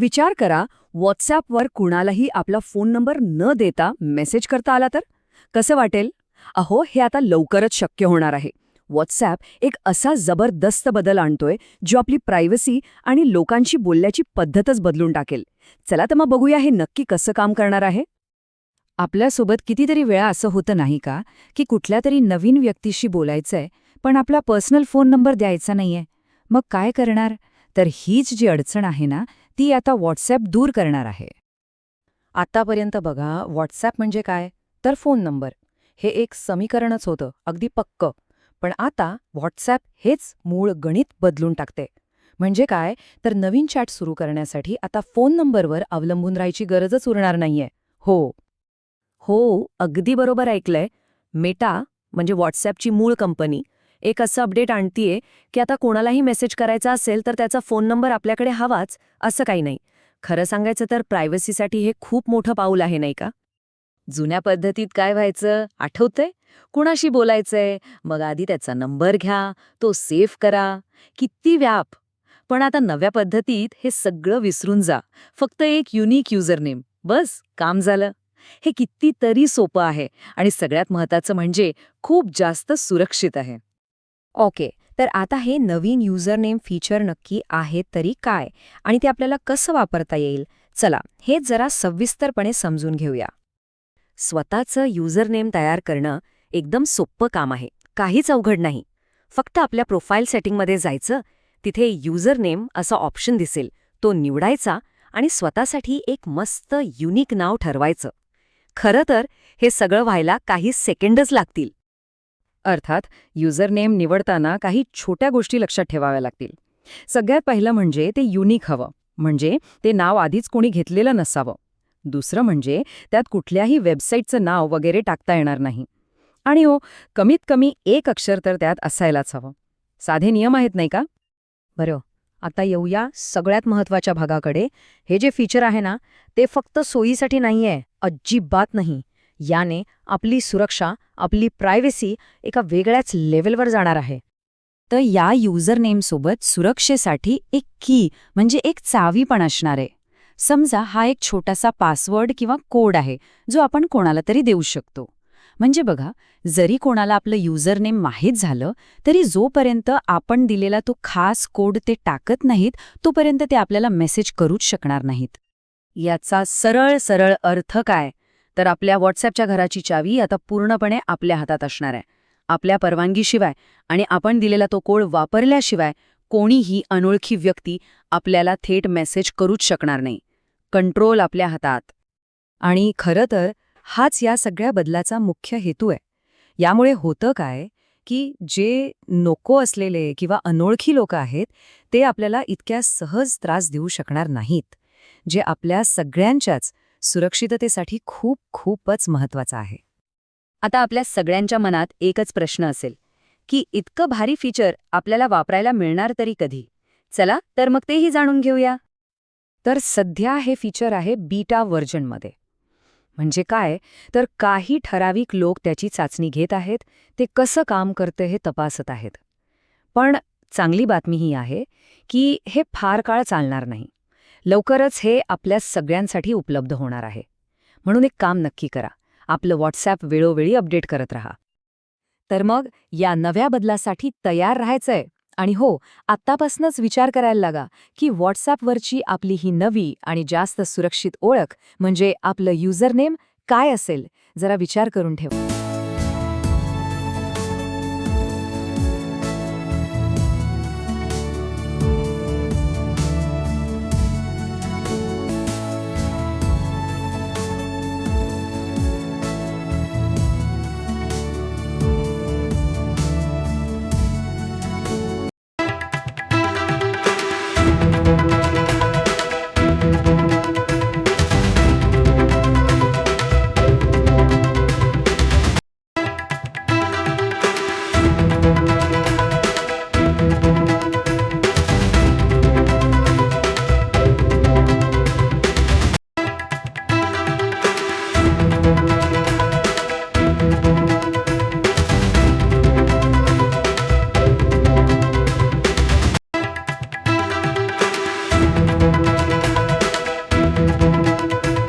विचार करा व्हॉट्सॲपवर कुणालाही आपला फोन नंबर न देता मेसेज करता आला तर? कसं वाटेल? अहो हे आता लवकरच शक्य होणार आहे. व्हॉट्सॲप एक असा जबरदस्त बदल आणतोय जो आपली प्रायव्हसी आणि लोकांशी बोलल्याची पद्धतच बदलून टाकेल. चला तर मग बघूया हे नक्की कसं काम करणार आहे. आपल्यासोबत कितीतरी वेळा असं होतं नाही का की कुठल्या तरी नवीन व्यक्तीशी बोलायचंय पण आपला पर्सनल फोन नंबर द्यायचा नाहीये. मग काय करणार? तर हीच जी अडचण आहे ना ती आता व्हॉट्सॲप दूर करणार आहे. आतापर्यंत बघा व्हॉट्सॲप म्हणजे काय? तर फोन नंबर. हे एक समीकरणच होतं अगदी पक्क. पण आता व्हॉट्सॲप हेच मूळ गणित बदलून टाकते. म्हणजे काय? तर नवीन चॅट सुरू करण्यासाठी आता फोन नंबरवर अवलंबून राहायची गरजच उरणार नाहीये. हो. हो अगदी बरोबर ऐकलंय. मेटा म्हणजे व्हॉट्सॲपची मूळ कंपनी एक असं अपडेट आणतीये की आता कोणालाही मेसेज करायचा असेल तर त्याचा फोन नंबर आपल्याकडे हवाच असं काही नाही. खरं सांगायचं तर प्रायव्हसीसाठी हे खूप मोठं पाऊल आहे नाही का? जुन्या पद्धतीत काय व्हायचं? आठवतंय? कुणाशी बोलायचंय? मग आधी त्याचा नंबर घ्या तो सेव्ह करा. किती व्याप! पण आता नव्या पद्धतीत हे सगळं विसरून जा. फक्त एक युनिक युजरनेम बस काम झालं. हे कितीतरी सोपं आहे आणि सगळ्यात महत्त्वाचं म्हणजे खूप जास्त सुरक्षित आहे. ओके. तर आता हे नवीन युजरनेम फीचर नक्की आहे तरी काय? आणि ते आपल्याला कसं वापरता येईल? चला हे जरा सविस्तरपणे समजून घेऊया. स्वतःचं युजरनेम तयार करणं एकदम सोप्पं काम आहे. काहीच अवघड नाही. फक्त आपल्या प्रोफाईल सेटिंगमध्ये जायचं तिथे युजरनेम असा ऑप्शन दिसेल. तो निवडायचा आणि स्वतःसाठी एक मस्त युनिक नाव ठरवायचं. खरं तर हे सगळं व्हायला काही सेकंडच लागतील. अर्थात युजरनेम निवडताना काही छोट्या गोष्टी लक्षात ठेवाव्या लागतील. सगळ्यात पहिलं म्हणजे ते युनिक हवं. म्हणजे ते नाव आधीच कोणी घेतलेलं नसावं. दुसरं म्हणजे त्यात कुठल्याही वेबसाईटचं नाव वगैरे टाकता येणार नाही. आणि हो कमीत कमी एक अक्षर तर त्यात असायलाच हवं. साधे नियम आहेत नाही का? बरं आता येऊया सगळ्यात महत्त्वाच्या भागाकडे. हे जे फीचर आहे ना ते फक्त सोयीसाठी नाहीये अजिबात नाही. याने आपली सुरक्षा आपली प्रायव्हसी एका वेगळ्याच लेवलवर जाणार आहे. तर या युजरनेमसोबत सुरक्षेसाठी एक की म्हणजे एक चावी पण असणार आहे. समजा हा एक छोटासा पासवर्ड किंवा कोड आहे जो आपण कोणाला तरी देऊ शकतो. म्हणजे बघा जरी कोणाला आपलं युजरनेम माहीत झालं तरी जोपर्यंत आपण दिलेला तो खास कोड ते टाकत नाहीत तोपर्यंत ते आपल्याला मेसेज करूच शकणार नाहीत. याचा सरळ सरळ अर्थ काय? तर आपल्या व्हॉट्सॲपच्या घराची चावी आता पूर्णपणे आपल्या हातात असणार आहे. आपल्या परवानगीशिवाय आणि आपण दिलेला तो कोड वापरल्याशिवाय कोणीही अनोळखी व्यक्ती आपल्याला थेट मेसेज करूच शकणार नाही. कंट्रोल आपल्या हातात. आणि खरं तर हाच या सगळ्या बदलाचा मुख्य हेतू आहे. यामुळे होतं काय की जे नको असलेले किंवा अनोळखी लोक आहेत ते आपल्याला इतक्या सहज त्रास देऊ शकणार नाहीत. जे आपल्या सगळ्यांच्याच सुरक्षिततेसाठी खूप खूपच महत्त्वाचा आहे. आता आपल्या सगळ्यांच्या मनात एकच प्रश्न असेल की इतकं भारी फीचर आपल्याला वापरायला मिळणार तरी कधी? चला तर मग तेही जाणून घेऊया. तर सध्या हे फीचर आहे बीटा व्हर्जनमध्ये म्हणजे काय? तर काही ठराविक लोक त्याची चाचणी घेत आहेत ते कसं काम करतं हे तपासत आहेत. पण चांगली बातमी ही आहे की हे फार काळ चालणार नाही. लवकरच हे आपल्या सगळ्यांसाठी उपलब्ध होणार आहे. म्हणून एक काम नक्की करा. आपलं व्हॉट्सॲप वेळोवेळी अपडेट करत राहा. तर मग या नव्या बदलासाठी तयार राहायचंय. आणि हो आत्तापासूनच विचार करायला लागा की व्हॉट्सॲपवरची आपली ही नवी आणि जास्त सुरक्षित ओळख म्हणजे आपलं युजरनेम काय असेल जरा विचार करून ठेवा.